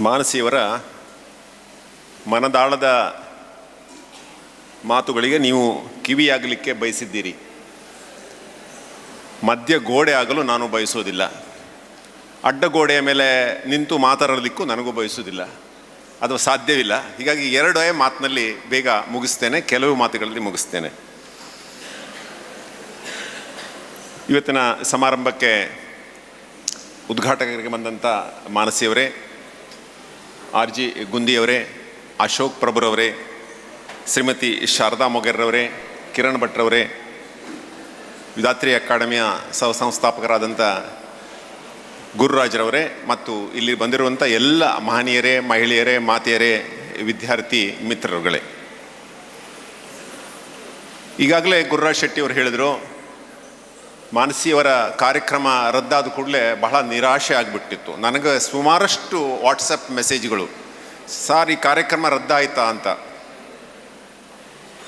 ಮಾನಸಿಯವರ ಮನದಾಳದ ಮಾತುಗಳಿಗೆ ನೀವು ಕಿವಿಯಾಗಲಿಕ್ಕೆ ಬಯಸಿದ್ದೀರಿ. ಮಧ್ಯ ಗೋಡೆ ಆಗಲು ನಾನು ಬಯಸೋದಿಲ್ಲ ಅಡ್ಡ ಗೋಡೆಯ ಮೇಲೆ ನಿಂತು ಮಾತಾಡೋದಕ್ಕೂ ನನಗೂ ಬಯಸೋದಿಲ್ಲ ಅದು ಸಾಧ್ಯವಿಲ್ಲ. ಹೀಗಾಗಿ ಎರಡೇ ಮಾತಿನಲ್ಲಿ ಬೇಗ ಮುಗಿಸ್ತೇನೆ. ಕೆಲವು ಮಾತುಗಳಲ್ಲಿ ಮುಗಿಸ್ತೇನೆ. ಇವತ್ತಿನ ಸಮಾರಂಭಕ್ಕೆ ಉದ್ಘಾಟಕರಿಗೆ ಬಂದಂಥ ಮಾನಸಿಯವರೇ ಆರ್ ಜಿ ಗುಂದಿಯವರೇ, ಅಶೋಕ್ ಪ್ರಭುರವರೇ, ಶ್ರೀಮತಿ ಶಾರದಾ ಮೊಗರ್ರವರೇ, ಕಿರಣ್ ಭಟ್ರವರೇ ವಿಧಾತ್ರಿ ಅಕಾಡೆಮಿಯ ಸಹ ಸಂಸ್ಥಾಪಕರಾದಂಥ ಗುರುರಾಜ್ರವರೇ ಮತ್ತು ಇಲ್ಲಿ ಬಂದಿರುವಂಥ ಎಲ್ಲ ಮಹನೀಯರೇ, ಮಹಿಳೆಯರೇ, ಮಾತೆಯರೇ, ವಿದ್ಯಾರ್ಥಿ ಮಿತ್ರರುಗಳೇ. ಈಗಾಗಲೇ ಗುರುರಾಜ್ ಶೆಟ್ಟಿ ಅವರು ಹೇಳಿದರು ಮಾನಸಿಯವರ ಕಾರ್ಯಕ್ರಮ ರದ್ದಾದ ಕೂಡಲೇ ಬಹಳ ನಿರಾಶೆ ಆಗಿಬಿಟ್ಟಿತ್ತು. ನನಗೆ ಸುಮಾರಷ್ಟು ವಾಟ್ಸಪ್ ಮೆಸೇಜ್ಗಳು, ಸಾರ್, ಈ ಕಾರ್ಯಕ್ರಮ ರದ್ದಾಯ್ತಾ? ಅಂತ.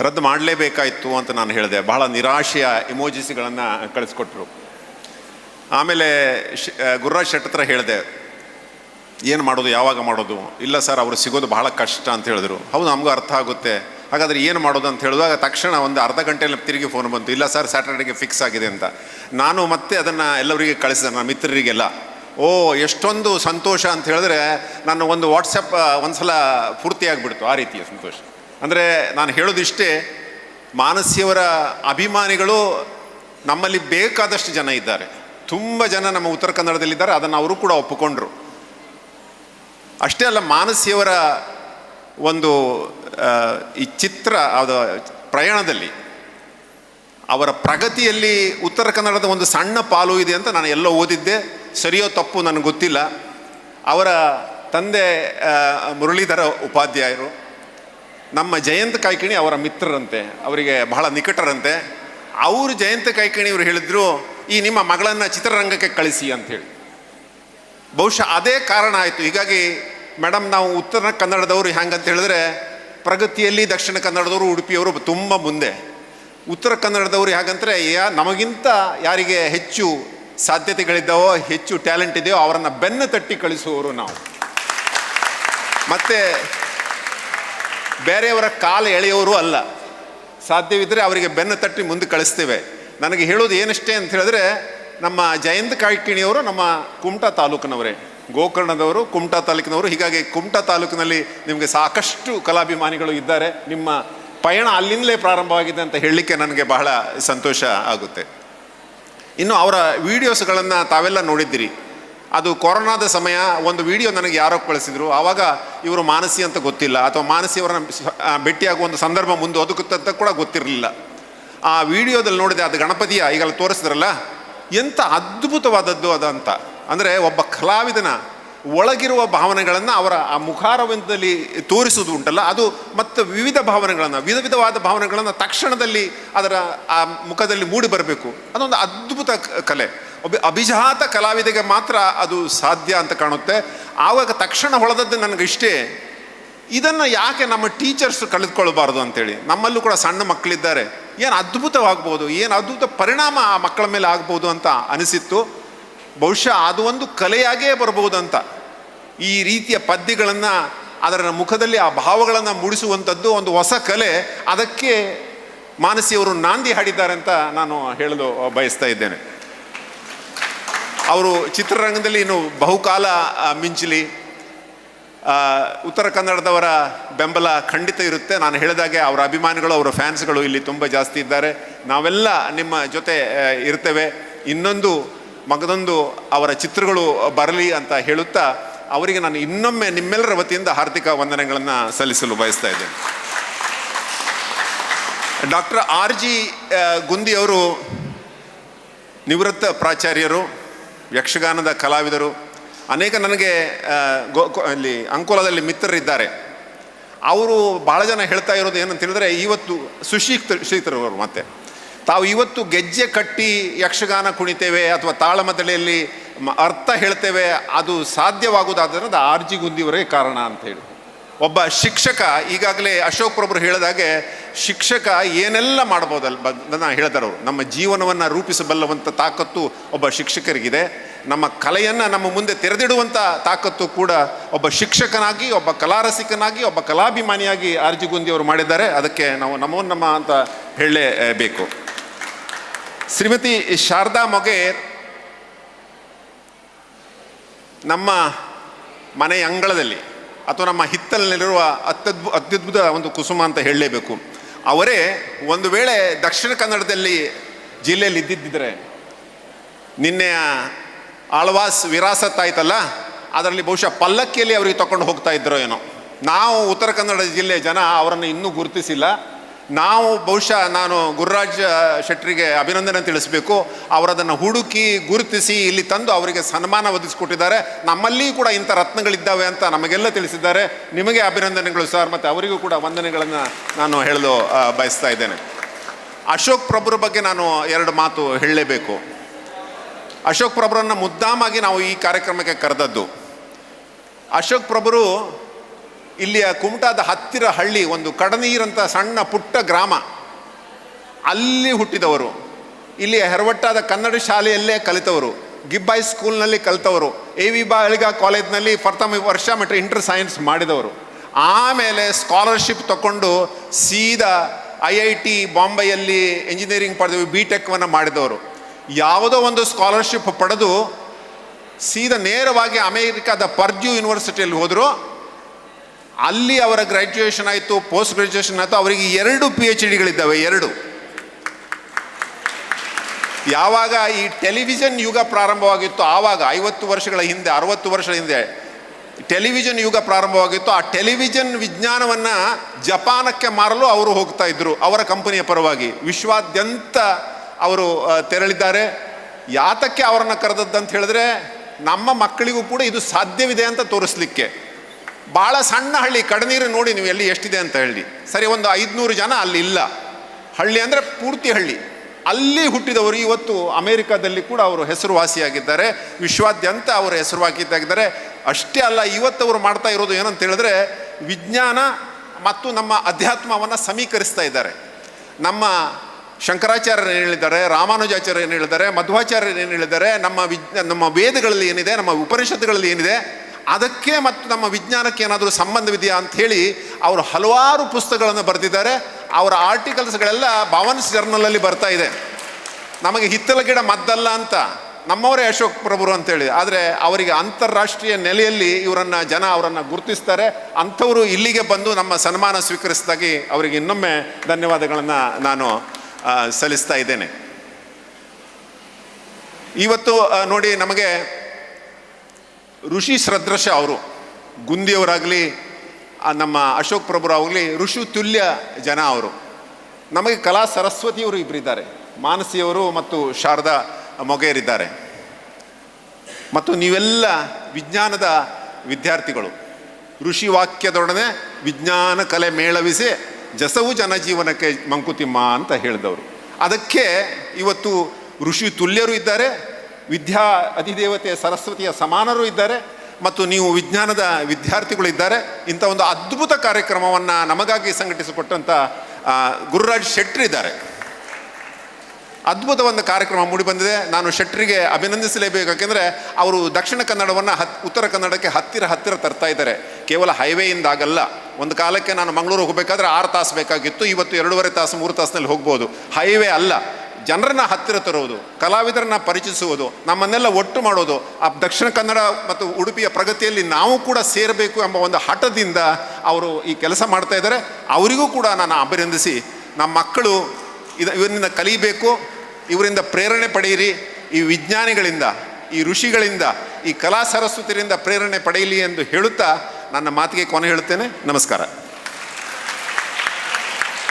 ರದ್ದು ಮಾಡಲೇಬೇಕಾಯಿತು ಅಂತ ನಾನು ಹೇಳಿದೆ. ಬಹಳ ನಿರಾಶೆಯ ಇಮೋಜಿಸಿಗಳನ್ನು ಕಳಿಸ್ಕೊಟ್ರು. ಆಮೇಲೆ ಶ ಗುರುರಾಜ್ ಶೆಟ್ ಹತ್ರ ಹೇಳಿದೆ, ಏನು ಮಾಡೋದು, ಯಾವಾಗ ಮಾಡೋದು? ಇಲ್ಲ ಸರ್, ಅವರು ಸಿಗೋದು ಬಹಳ ಕಷ್ಟ ಅಂತ ಹೇಳಿದ್ರು. ಹೌದು, ನಮಗೂ ಅರ್ಥ ಆಗುತ್ತೆ. ಹಾಗಾದರೆ ಏನು ಮಾಡೋದು ಅಂತ ಹೇಳಿದಾಗ ತಕ್ಷಣ ಒಂದು ಅರ್ಧ ಗಂಟೆಯಲ್ಲಿ ತಿರುಗಿ ಫೋನ್ ಬಂತು. ಇಲ್ಲ ಸರ್ ಸ್ಯಾಟರ್ಡೆಗೆ ಫಿಕ್ಸ್ ಆಗಿದೆ ಅಂತ. ನಾನು ಮತ್ತೆ ಅದನ್ನು ಎಲ್ಲರಿಗೆ ಕಳಿಸಿದೆ ನನ್ನ ಮಿತ್ರರಿಗೆಲ್ಲ. ಓ, ಎಷ್ಟೊಂದು ಸಂತೋಷ ಅಂತ ಹೇಳಿದ್ರೆ ನಾನು ಒಂದು ವಾಟ್ಸಪ್ ಒಂದು ಸಲ ಪೂರ್ತಿಯಾಗಿಬಿಡ್ತು ಆ ರೀತಿಯ ಸಂತೋಷ. ಅಂದರೆ ನಾನು ಹೇಳೋದಿಷ್ಟೇ, ಮಾನಸಿಯವರ ಅಭಿಮಾನಿಗಳು ನಮ್ಮಲ್ಲಿ ಬೇಕಾದಷ್ಟು ಜನ ಇದ್ದಾರೆ. ತುಂಬ ಜನ ನಮ್ಮ ಉತ್ತರ ಕನ್ನಡದಲ್ಲಿದ್ದಾರೆ, ಅದನ್ನು ಅವರು ಕೂಡ ಒಪ್ಪಿಕೊಂಡ್ರು. ಅಷ್ಟೇ ಅಲ್ಲ, ಮಾನಸಿಯವರ ಒಂದು ಈ ಚಿತ್ರ ಅದು ಪ್ರಯಾಣದಲ್ಲಿ ಅವರ ಪ್ರಗತಿಯಲ್ಲಿ ಉತ್ತರ ಕನ್ನಡದ ಒಂದು ಸಣ್ಣ ಪಾಲು ಇದೆ ಅಂತ ನಾನು ಎಲ್ಲೋ ಓದಿದ್ದೆ. ಸರಿಯೋ ತಪ್ಪು ನನಗೆ ಗೊತ್ತಿಲ್ಲ. ಅವರ ತಂದೆ ಮುರಳೀಧರ ಉಪಾಧ್ಯಾಯರು, ನಮ್ಮ ಜಯಂತ ಕಾಯ್ಕಿಣಿ ಅವರ ಮಿತ್ರರಂತೆ, ಅವರಿಗೆ ಬಹಳ ನಿಕಟರಂತೆ. ಅವರು ಜಯಂತ ಕಾಯ್ಕಿಣಿ ಅವರು ಹೇಳಿದ್ರು, ಈ ನಿಮ್ಮ ಮಗಳನ್ನು ಚಿತ್ರರಂಗಕ್ಕೆ ಕಳಿಸಿ ಅಂತೇಳಿ ಬಹುಶಃ ಅದೇ ಕಾರಣ ಆಯಿತು. ಹೀಗಾಗಿ ಮೇಡಮ್, ನಾವು ಉತ್ತರ ಕನ್ನಡದವರು ಹೆಂಗಂತ ಹೇಳಿದ್ರೆ ಪ್ರಗತಿಯಲ್ಲಿ ದಕ್ಷಿಣ ಕನ್ನಡದವರು, ಉಡುಪಿಯವರು ತುಂಬ ಮುಂದೆ. ಉತ್ತರ ಕನ್ನಡದವರು ಯಾಕಂದರೆ ಯಾ, ನಮಗಿಂತ ಯಾರಿಗೆ ಹೆಚ್ಚು ಸಾಧ್ಯತೆಗಳಿದ್ದಾವೋ, ಹೆಚ್ಚು ಟ್ಯಾಲೆಂಟ್ ಇದೆಯೋ, ಅವರನ್ನು ಬೆನ್ನು ತಟ್ಟಿ ಕಳಿಸುವವರು ನಾವು. ಮತ್ತು, ಬೇರೆಯವರ ಕಾಲು ಎಳೆಯೋರು ಅಲ್ಲ. ಸಾಧ್ಯವಿದ್ದರೆ ಅವರಿಗೆ ಬೆನ್ನು ತಟ್ಟಿ ಮುಂದೆ ಕಳಿಸ್ತೇವೆ. ನನಗೆ ಹೇಳೋದು ಏನಷ್ಟೇ ಅಂತ ಹೇಳಿದ್ರೆ, ನಮ್ಮ ಜಯಂತ ಕಾಯ್ಕಿಣಿಯವರು ನಮ್ಮ ಕುಮಟಾ ತಾಲೂಕಿನವರೇ. ಗೋಕರ್ಣದವರು, ಕುಮಟಾ ತಾಲೂಕಿನವರು, ಹೀಗಾಗಿ ಕುಮಟಾ ತಾಲೂಕಿನಲ್ಲಿ ನಿಮಗೆ ಸಾಕಷ್ಟು ಕಲಾಭಿಮಾನಿಗಳು ಇದ್ದಾರೆ. ನಿಮ್ಮ ಪಯಣ ಅಲ್ಲಿಂದಲೇ ಪ್ರಾರಂಭವಾಗಿದೆ ಅಂತ ಹೇಳಲಿಕ್ಕೆ ನನಗೆ ಬಹಳ ಸಂತೋಷ ಆಗುತ್ತೆ. ಇನ್ನು ಅವರ ವಿಡಿಯೋಸ್ಗಳನ್ನು ತಾವೆಲ್ಲ ನೋಡಿದ್ದೀರಿ. ಅದು ಕೊರೋನಾದ ಸಮಯ ಒಂದು ವಿಡಿಯೋ ನನಗೆ ಯಾರೋ ಕಳಿಸಿದ್ರು. ಆವಾಗ ಇವರು ಮಾನಸಿ ಅಂತ ಗೊತ್ತಿಲ್ಲ. ಅಥವಾ ಮಾನಸಿ ಅವರನ್ನ ಭೇಟಿಯಾಗುವ ಒಂದು ಸಂದರ್ಭ ಮುಂದೆ ಒದಗುತ್ತಂತ ಕೂಡ ಗೊತ್ತಿರಲಿಲ್ಲ. ಆ ವಿಡಿಯೋದಲ್ಲಿ ನೋಡಿದೆ, ಅದು ಗಣಪತಿಯ ಈಗಲ್ಲ ತೋರಿಸಿದ್ರಲ್ಲ ಎಂಥ ಅದ್ಭುತವಾದದ್ದು ಅದಂತ. ಅಂದರೆ ಒಬ್ಬ ಕಲಾವಿದನ ಒಳಗಿರುವ ಭಾವನೆಗಳನ್ನು ಅವರ ಆ ಮುಖಾರವಿಂದದಲ್ಲಿ ತೋರಿಸುವುದು ಉಂಟಲ್ಲ, ಅದು ಮತ್ತು ವಿವಿಧ ಭಾವನೆಗಳನ್ನು ವಿಧ ವಿಧವಾದ ಭಾವನೆಗಳನ್ನು ತಕ್ಷಣದಲ್ಲಿ ಅದರ ಆ ಮುಖದಲ್ಲಿ ಮೂಡಿ ಬರಬೇಕು. ಅದೊಂದು ಅದ್ಭುತ ಕಲೆ. ಒಬ್ಬ ಅಭಿಜಾತ ಕಲಾವಿದೆಗೆ ಮಾತ್ರ ಅದು ಸಾಧ್ಯ ಅಂತ ಕಾಣುತ್ತೆ. ಆವಾಗ ತಕ್ಷಣ ಹೊಳೆದದ್ದು ನನಗೆ ಇಷ್ಟೇ. ಇದನ್ನು ಯಾಕೆ ನಮ್ಮ ಟೀಚರ್ಸ್ ಕಳೆದುಕೊಳ್ಬಾರ್ದು ಅಂತೇಳಿ. ನಮ್ಮಲ್ಲೂ ಕೂಡ ಸಣ್ಣ ಮಕ್ಕಳಿದ್ದಾರೆ. ಏನು ಅದ್ಭುತವಾಗ್ಬೋದು, ಏನು ಅದ್ಭುತ ಪರಿಣಾಮ ಆ ಮಕ್ಕಳ ಮೇಲೆ ಆಗ್ಬೋದು ಅಂತ ಅನಿಸಿತ್ತು. ಬಹುಶಃ ಅದು ಒಂದು ಕಲೆಯಾಗೇ ಬರಬಹುದು ಅಂತ ಈ ರೀತಿಯ ಪದ್ಯಗಳನ್ನು ಅದರ ಮುಖದಲ್ಲಿ ಆ ಭಾವಗಳನ್ನು ಮೂಡಿಸುವಂಥದ್ದು ಒಂದು ಹೊಸ ಕಲೆ. ಅದಕ್ಕೆ ಮಾನಸಿಯವರು ನಾಂದಿ ಹಾಡಿದ್ದಾರೆ ಅಂತ ನಾನು ಹೇಳಲು ಬಯಸ್ತಾ ಇದ್ದೇನೆ. ಅವರು ಚಿತ್ರರಂಗದಲ್ಲಿ ಇನ್ನು ಬಹುಕಾಲ ಮಿಂಚಲಿ ಉತ್ತರ ಕನ್ನಡದವರ ಬೆಂಬಲ ಖಂಡಿತ ಇರುತ್ತೆ. ನಾನು ಹೇಳಿದಾಗೆ ಅವರ ಅಭಿಮಾನಿಗಳು, ಅವರ ಫ್ಯಾನ್ಸ್ಗಳು ಇಲ್ಲಿ ತುಂಬ ಜಾಸ್ತಿ ಇದ್ದಾರೆ. ನಾವೆಲ್ಲ ನಿಮ್ಮ ಜೊತೆ ಇರ್ತೇವೆ. ಇನ್ನೊಂದು ಮಗದೊಂದು ಅವರ ಚಿತ್ರಗಳು ಬರಲಿ ಅಂತ ಹೇಳುತ್ತಾ ಅವರಿಗೆ ನಾನು ಇನ್ನೊಮ್ಮೆ ನಿಮ್ಮೆಲ್ಲರ ವತಿಯಿಂದ ಹಾರ್ದಿಕ ವಂದನೆಗಳನ್ನು ಸಲ್ಲಿಸಲು ಬಯಸ್ತಾ ಇದ್ದೇನೆ. ಡಾಕ್ಟರ್ ಆರ್ ಜಿ ಗುಂದಿ ಅವರು ನಿವೃತ್ತ ಪ್ರಾಚಾರ್ಯರು, ಯಕ್ಷಗಾನದ ಕಲಾವಿದರು, ಅನೇಕ ನನಗೆ ಗೋ ಅಲ್ಲಿ ಅಂಕೋಲದಲ್ಲಿ ಮಿತ್ರರಿದ್ದಾರೆ. ಅವರು ಭಾಳ ಜನ ಹೇಳ್ತಾ ಇರೋದು ಏನಂತ ಹೇಳಿದ್ರೆ, ಇವತ್ತು ಸುಶೀಕ್ತ ಶ್ರೀತರವರು ಮತ್ತೆ. ತಾವು ಇವತ್ತು ಗೆಜ್ಜೆ ಕಟ್ಟಿ ಯಕ್ಷಗಾನ ಕುಣಿತೇವೆ ಅಥವಾ ತಾಳಮದಳೆಯಲ್ಲಿ ಅರ್ಥ ಹೇಳ್ತೇವೆ, ಅದು ಸಾಧ್ಯವಾಗುವುದಾದ್ರಿಂದ ಆರ್ ಜಿ ಗುಂದಿಯವರೇ ಕಾರಣ ಅಂತ ಹೇಳಿ ಒಬ್ಬ ಶಿಕ್ಷಕ, ಈಗಾಗಲೇ ಅಶೋಕ್ ಪ್ರಭರು ಹೇಳಿದಾಗೆ, ಶಿಕ್ಷಕ ಏನೆಲ್ಲ ಮಾಡ್ಬೋದಲ್ಲ ನಾನು ಹೇಳಿದರು. ನಮ್ಮ ಜೀವನವನ್ನು ರೂಪಿಸಬಲ್ಲವಂಥ ತಾಕತ್ತು ಒಬ್ಬ ಶಿಕ್ಷಕರಿಗಿದೆ. ನಮ್ಮ ಕಲೆಯನ್ನು ನಮ್ಮ ಮುಂದೆ ತೆರೆದಿಡುವಂಥ ತಾಕತ್ತು ಕೂಡ ಒಬ್ಬ ಶಿಕ್ಷಕನಾಗಿ, ಒಬ್ಬ ಕಲಾರಸಿಕನಾಗಿ, ಒಬ್ಬ ಕಲಾಭಿಮಾನಿಯಾಗಿ ಆರ್ ಜಿ ಗುಂದಿ ಅವರು ಮಾಡಿದ್ದಾರೆ. ಅದಕ್ಕೆ ನಾವು ನಮೋ ನಮ್ಮ ಅಂತ ಹೇಳಲೇಬೇಕು. ಶ್ರೀಮತಿ ಶಾರದಾ ಮೊಗೇರ್ ನಮ್ಮ ಮನೆಯ ಅಂಗಳದಲ್ಲಿ ಅಥವಾ ನಮ್ಮ ಹಿತ್ತಲಿನಲ್ಲಿರುವ ಅತ್ಯದ್ಭು, ಅತ್ಯದ್ಭುತ ಒಂದು ಕುಸುಮ ಅಂತ ಹೇಳಲೇಬೇಕು. ಅವರೇ ಒಂದು ವೇಳೆ ದಕ್ಷಿಣ ಕನ್ನಡದಲ್ಲಿ ಜಿಲ್ಲೆಯಲ್ಲಿ ಇದ್ದಿದ್ದರೆ ನಿನ್ನೆಯ ಆಳ್ವಾಸ್ ವಿರಾಸತ್ ಆಯ್ತಲ್ಲ ಅದರಲ್ಲಿ ಬಹುಶಃ ಪಲ್ಲಕ್ಕಿಯಲ್ಲಿ ಅವರಿಗೆ ತಗೊಂಡು ಹೋಗ್ತಾ ಇದ್ದರೋ ಏನೋ. ನಾವು ಉತ್ತರ ಕನ್ನಡ ಜಿಲ್ಲೆಯ ಜನ ಅವರನ್ನು ಇನ್ನೂ ಗುರುತಿಸಿಲ್ಲ. ನಾವು ಬಹುಶಃ ನಾನು ಗುರುರಾಜ್ ಶೆಟ್ಟರಿಗೆ ಅಭಿನಂದನೆ ತಿಳಿಸಬೇಕು. ಅವರದನ್ನು ಹುಡುಕಿ ಗುರುತಿಸಿ ಇಲ್ಲಿ ತಂದು ಅವರಿಗೆ ಸನ್ಮಾನ ಒದಗಿಸ್ಕೊಟ್ಟಿದ್ದಾರೆ. ನಮ್ಮಲ್ಲಿ ಕೂಡ ಇಂಥ ರತ್ನಗಳಿದ್ದಾವೆ ಅಂತ ನಮಗೆಲ್ಲ ತಿಳಿಸಿದ್ದಾರೆ. ನಿಮಗೆ ಅಭಿನಂದನೆಗಳು ಸರ್, ಮತ್ತು ಅವರಿಗೂ ಕೂಡ ವಂದನೆಗಳನ್ನು ನಾನು ಹೇಳಲು ಬಯಸ್ತಾ ಇದ್ದೇನೆ. ಅಶೋಕ್ ಪ್ರಭುರ ಬಗ್ಗೆ ನಾನು ಎರಡು ಮಾತು ಹೇಳಲೇಬೇಕು. ಅಶೋಕ್ ಪ್ರಭುರನ್ನು ಮುದ್ದಾಮಾಗಿ ನಾವು ಈ ಕಾರ್ಯಕ್ರಮಕ್ಕೆ ಕರೆದದ್ದು. ಅಶೋಕ್ ಪ್ರಭುರು ಇಲ್ಲಿಯ ಕುಮಟಾದ ಹತ್ತಿರ ಹಳ್ಳಿ, ಒಂದು ಕಡನೀರಂತ ಸಣ್ಣ ಪುಟ್ಟ ಗ್ರಾಮ. ಅಲ್ಲಿ ಹುಟ್ಟಿದವರು. ಇಲ್ಲಿ ಹೆರವಟ್ಟಾದ ಕನ್ನಡ ಶಾಲೆಯಲ್ಲೇ ಕಲಿತವರು. ಗಿಬ್ಬಾಯ್ ಸ್ಕೂಲ್ನಲ್ಲಿ ಕಲಿತವರು. ಎ ವಿ ಬಾಳಿಗ ಕಾಲೇಜ್ನಲ್ಲಿ ಪ್ರಥಮ ವರ್ಷ ಮತ್ತು ಇಂಟರ್ ಸೈನ್ಸ್ ಮಾಡಿದವರು. ಆಮೇಲೆ ಸ್ಕಾಲರ್ಶಿಪ್ ತಗೊಂಡು ಸೀದಾ ಐ ಐ ಟಿ ಬಾಂಬೆಯಲ್ಲಿ ಇಂಜಿನಿಯರಿಂಗ್ ಪಡೆದು ಬಿ ಟೆಕ್ವನ್ನು ಮಾಡಿದವರು. ಯಾವುದೋ ಒಂದು ಸ್ಕಾಲರ್ಶಿಪ್ ಪಡೆದು ಸೀದಾ ನೇರವಾಗಿ ಅಮೇರಿಕಾದ ಪರ್ಜ್ಯೂ ಯೂನಿವರ್ಸಿಟಿಯಲ್ಲಿ ಹೋದರು. ಅಲ್ಲಿ ಅವರ ಗ್ರ್ಯಾಜುಯೇಷನ್ ಆಯಿತು ಪೋಸ್ಟ್ ಗ್ರ್ಯಾಜುಯೇಷನ್ ಆಯಿತು, ಅವರಿಗೆ ಎರಡು ಪಿ ಎಚ್ ಡಿಗಳಿದ್ದಾವೆ ಎರಡು. ಯಾವಾಗ ಈ ಟೆಲಿವಿಷನ್ ಯುಗ ಪ್ರಾರಂಭವಾಗಿತ್ತು ಆವಾಗ, ಐವತ್ತು ವರ್ಷಗಳ ಹಿಂದೆ, ಅರವತ್ತು ವರ್ಷಗಳ ಹಿಂದೆ ಟೆಲಿವಿಷನ್ ಯುಗ ಪ್ರಾರಂಭವಾಗಿತ್ತು ಆ ಟೆಲಿವಿಷನ್ ವಿಜ್ಞಾನವನ್ನು ಜಪಾನಕ್ಕೆ ಮಾರಲು ಅವರು ಹೋಗ್ತಾ ಇದ್ರು, ಅವರ ಕಂಪನಿಯ ಪರವಾಗಿ. ವಿಶ್ವಾದ್ಯಂತ ಅವರು ತೆರಳಿದ್ದಾರೆ. ಯಾತಕ್ಕೆ ಅವರನ್ನು ಕರೆದದ್ದು ಅಂತ ಹೇಳಿದ್ರೆ, ನಮ್ಮ ಮಕ್ಕಳಿಗೂ ಕೂಡ ಇದು ಸಾಧ್ಯವಿದೆ ಅಂತ ತೋರಿಸ್ಲಿಕ್ಕೆ. ಭಾಳ ಸಣ್ಣ ಹಳ್ಳಿ, ಕಡನೀರು ನೋಡಿ ನೀವು ಎಲ್ಲಿ ಎಷ್ಟಿದೆ ಅಂತ ಹೇಳಿ. ಸರಿ, ಒಂದು ಐದುನೂರು ಜನ ಅಲ್ಲಿ ಇಲ್ಲ. ಹಳ್ಳಿ ಅಂದರೆ ಪೂರ್ತಿ ಹಳ್ಳಿ. ಅಲ್ಲಿ ಹುಟ್ಟಿದವರು ಇವತ್ತು ಅಮೇರಿಕಾದಲ್ಲಿ ಕೂಡ ಅವರು ಹೆಸರುವಾಸಿಯಾಗಿದ್ದಾರೆ. ವಿಶ್ವಾದ್ಯಂತ ಅವರು ಹೆಸರುವಾಗಿದ್ದಾಗಿದ್ದಾರೆ ಅಷ್ಟೇ ಅಲ್ಲ ಇವತ್ತು ಅವರು ಮಾಡ್ತಾ ಇರೋದು ಏನಂತ ಹೇಳಿದ್ರೆ, ವಿಜ್ಞಾನ ಮತ್ತು ನಮ್ಮ ಅಧ್ಯಾತ್ಮವನ್ನು ಸಮೀಕರಿಸ್ತಾ ಇದ್ದಾರೆ. ನಮ್ಮ ಶಂಕರಾಚಾರ್ಯರು ಏನು ಹೇಳಿದ್ದಾರೆ ರಾಮಾನುಜಾಚಾರ್ಯ ಏನು ಹೇಳಿದ್ದಾರೆ, ಮಧ್ವಾಚಾರ್ಯರು ಏನು ಹೇಳಿದ್ದಾರೆ, ನಮ್ಮ ವಿಜ್ಞಾ, ನಮ್ಮ ವೇದಗಳಲ್ಲಿ ಏನಿದೆ, ನಮ್ಮ ಉಪನಿಷತ್ತುಗಳಲ್ಲಿ ಏನಿದೆ ಅದಕ್ಕೆ ಮತ್ತು ನಮ್ಮ ವಿಜ್ಞಾನಕ್ಕೆ ಏನಾದರೂ ಸಂಬಂಧವಿದೆಯಾ ಅಂಥೇಳಿ ಅವರು ಹಲವಾರು ಪುಸ್ತಕಗಳನ್ನು ಬರೆದಿದ್ದಾರೆ. ಅವರ ಆರ್ಟಿಕಲ್ಸ್ಗಳೆಲ್ಲ ಭವನ್ಸ್ ಜರ್ನಲಲ್ಲಿ ಬರ್ತಾ ಇದೆ. ನಮಗೆ ಹಿತ್ತಲ ಗಿಡ ಮದ್ದಲ್ಲ ಅಂತ. ನಮ್ಮವರೇ ಅಶೋಕ್ ಪ್ರಭುರು ಅಂತೇಳಿ. ಆದರೆ ಅವರಿಗೆ ಅಂತಾರಾಷ್ಟ್ರೀಯ ನೆಲೆಯಲ್ಲಿ ಇವರನ್ನು ಜನ ಅವರನ್ನು ಗುರುತಿಸ್ತಾರೆ. ಅಂಥವರು ಇಲ್ಲಿಗೆ ಬಂದು ನಮ್ಮ ಸನ್ಮಾನ ಸ್ವೀಕರಿಸಿದಾಗಿ ಅವರಿಗೆ ಇನ್ನೊಮ್ಮೆ ಧನ್ಯವಾದಗಳನ್ನು ನಾನು ಸಲ್ಲಿಸ್ತಾ ಇದ್ದೇನೆ. ಇವತ್ತು ನೋಡಿ ನಮಗೆ ಋಷಿ ಸದೃಶ ಅವರು, ಗುಂದಿಯವರಾಗಲಿ ನಮ್ಮ ಅಶೋಕ್ ಪ್ರಭುರಾಗಲಿ ಋಷಿ ತುಲ್ಯ ಜನ ಅವರು. ನಮಗೆ ಕಲಾ ಸರಸ್ವತಿಯವರು ಇಬ್ಬರಿದ್ದಾರೆ ಮಾನಸಿಯವರು ಮತ್ತು ಶಾರದಾ ಮೊಗೇರಿದ್ದಾರೆ. ಮತ್ತು ನೀವೆಲ್ಲ ವಿಜ್ಞಾನದ ವಿದ್ಯಾರ್ಥಿಗಳು. ಋಷಿ ವಾಕ್ಯದೊಡನೆ ವಿಜ್ಞಾನ ಕಲೆ ಮೇಳವಿಸಿ ಜಸವು ಜನಜೀವನಕ್ಕೆ ಮಂಕುತಿಮ್ಮ ಅಂತ ಹೇಳಿದವರು. ಅದಕ್ಕೆ ಇವತ್ತು ಋಷಿ ತುಲ್ಯರು ಇದ್ದಾರೆ ವಿದ್ಯಾ ಅಧಿದೇವತೆ ಸರಸ್ವತಿಯ ಸಮಾನರು ಇದ್ದಾರೆ ಮತ್ತು ನೀವು ವಿಜ್ಞಾನದ ವಿದ್ಯಾರ್ಥಿಗಳು ಇದ್ದಾರೆ. ಇಂಥ ಒಂದು ಅದ್ಭುತ ಕಾರ್ಯಕ್ರಮವನ್ನು ನಮಗಾಗಿ ಸಂಘಟಿಸಿಕೊಟ್ಟಂಥ ಗುರುರಾಜ್ ಶೆಟ್ರಿದ್ದಾರೆ ಅದ್ಭುತ ಒಂದು ಕಾರ್ಯಕ್ರಮ ಮೂಡಿಬಂದಿದೆ ನಾನು ಶೆಟ್ರಿಗೆ ಅಭಿನಂದಿಸಲೇಬೇಕು. ಯಾಕೆಂದರೆ ಅವರು ದಕ್ಷಿಣ ಕನ್ನಡವನ್ನು ಹತ್, ಉತ್ತರ ಕನ್ನಡಕ್ಕೆ ಹತ್ತಿರ ಹತ್ತಿರ ತರ್ತಾ ಇದ್ದಾರೆ. ಕೇವಲ ಹೈವೇಯಿಂದ ಆಗಲ್ಲ. ಒಂದು ಕಾಲಕ್ಕೆ ನಾನು ಮಂಗಳೂರು ಹೋಗಬೇಕಾದ್ರೆ ಆರು ತಾಸು ಬೇಕಾಗಿತ್ತು. ಇವತ್ತು ಎರಡೂವರೆ ತಾಸು, ಮೂರು ತಾಸಿನಲ್ಲಿ ಹೋಗ್ಬೋದು. ಹೈವೇ ಅಲ್ಲ. ಜನರನ್ನ ಹತ್ತಿರ ತರುವುದು, ಕಲಾವಿದರನ್ನ ಪರಿಚಯಿಸುವುದು, ನಮ್ಮನ್ನೆಲ್ಲ ಒಟ್ಟು ಮಾಡೋದು, ಆ ದಕ್ಷಿಣ ಕನ್ನಡ ಮತ್ತು ಉಡುಪಿಯ ಪ್ರಗತಿಯಲ್ಲಿ ನಾವು ಕೂಡ ಸೇರಬೇಕು ಎಂಬ ಒಂದು ಹಠದಿಂದ ಅವರು ಈ ಕೆಲಸ ಮಾಡ್ತಾ ಇದ್ದಾರೆ. ಅವರಿಗೂ ಕೂಡ ನಾನು ಅಭಿನಂದಿಸಿ, ನಮ್ಮ ಮಕ್ಕಳು ಇದು, ಇವರಿಂದ ಕಲಿಬೇಕು, ಇವರಿಂದ ಪ್ರೇರಣೆ ಪಡೆಯಿರಿ. ಈ ವಿಜ್ಞಾನಿಗಳಿಂದ, ಈ ಋಷಿಗಳಿಂದ, ಈ ಕಲಾ ಸರಸ್ವತಿಯಿಂದ ಪ್ರೇರಣೆ ಪಡೆಯಲಿ ಎಂದು ಹೇಳುತ್ತಾ ನನ್ನ ಮಾತಿಗೆ ಕೊನೆ ಹೇಳುತ್ತೇನೆ. ನಮಸ್ಕಾರ.